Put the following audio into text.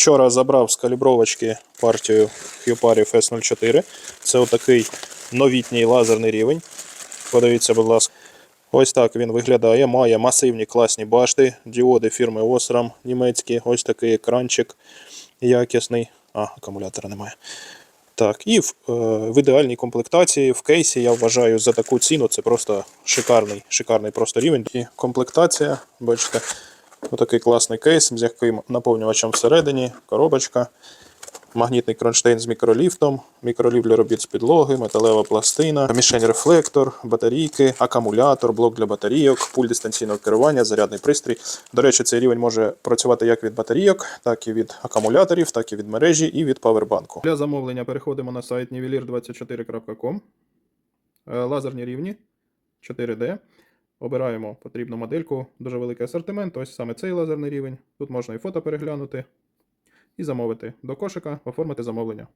Вчора забрав з калібровочки партію Hupari S04. Це отакий новітній лазерний рівень. Подивіться, будь ласка. Ось так він виглядає. Має масивні класні башти, діоди фірми Osram німецькі. Ось такий екранчик якісний. А, акумулятора немає. Так, і в, е, в ідеальній комплектації в кейсі я вважаю за таку ціну це просто шикарний, шикарний просто рівень. І комплектація, бачите, отакий класний кейс з яким наповнювачем всередині, коробочка, магнітний кронштейн з мікроліфтом, мікроліфт для робіт з підлоги, металева пластина, мішень рефлектор, батарійки, акумулятор, блок для батарійок, пульт дистанційного керування, зарядний пристрій. До речі, цей рівень може працювати як від батарійок, так і від акумуляторів, так і від мережі і від павербанку. Для замовлення переходимо на сайт nivelir24.com. Е, Лазерні рівні 4D. Обираємо потрібну модельку, дуже великий асортимент. Ось саме цей лазерний рівень. Тут можна і фото переглянути, і замовити до кошика, оформити замовлення.